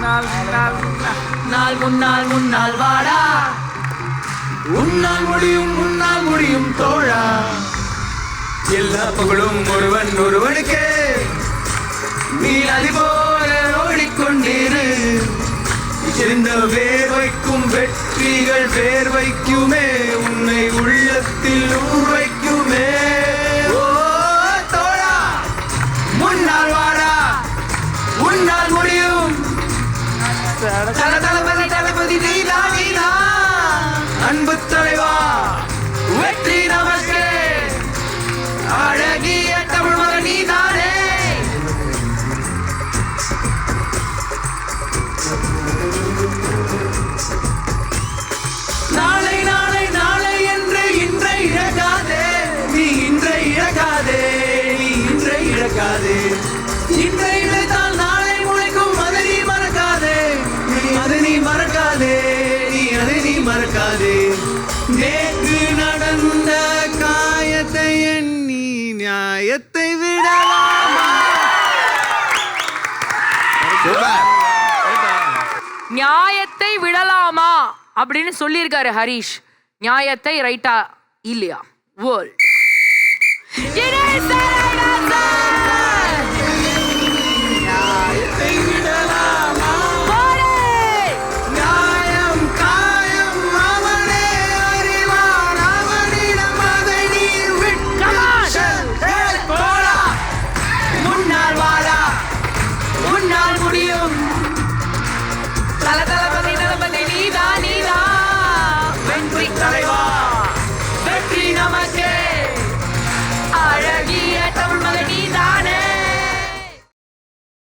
முன்னால் முன்னால் முன்னால் முன்னால் முன்னால் வாடா. உன்னால் முடியும் உன்னால் முடியும் தோழா. எல்லா புகழும் ஒருவன் ஒருவனுக்கு. நீ அது போல ஓடிக்கொண்டிரு. இருந்த வேர்வைக்கும் வெற்றிகள் வேர்வைக்குமே உன்னை உள்ளத்தில் உருவைக்குமே ஓ தோழா. முன்னால் வாடா. உன்னால் முடியும் தளபதி தளபதி நீலா நீலா அன்பு தலைவா வெற்றி நமஸ்கே அழகிய தமிழ் மகன் நீதானே நாளை நாளை நாளை என்று இன்றை இழக்காதே நீ இன்றை இழக்காதே நீ இன்றை இழக்காதே இன்றை மறக்காதே நேற்று நடந்த காயத்தை எண்ணி நியாயத்தை விடலாமா? நியாயத்தை விடலாமா அப்படின்னு சொல்லியிருக்காரு ஹரிஷ். நியாயத்தை ரைட்டா இல்லையா? வேர்ல்ட் முன்னால் வாடா முன்னால் முடியும் தல தல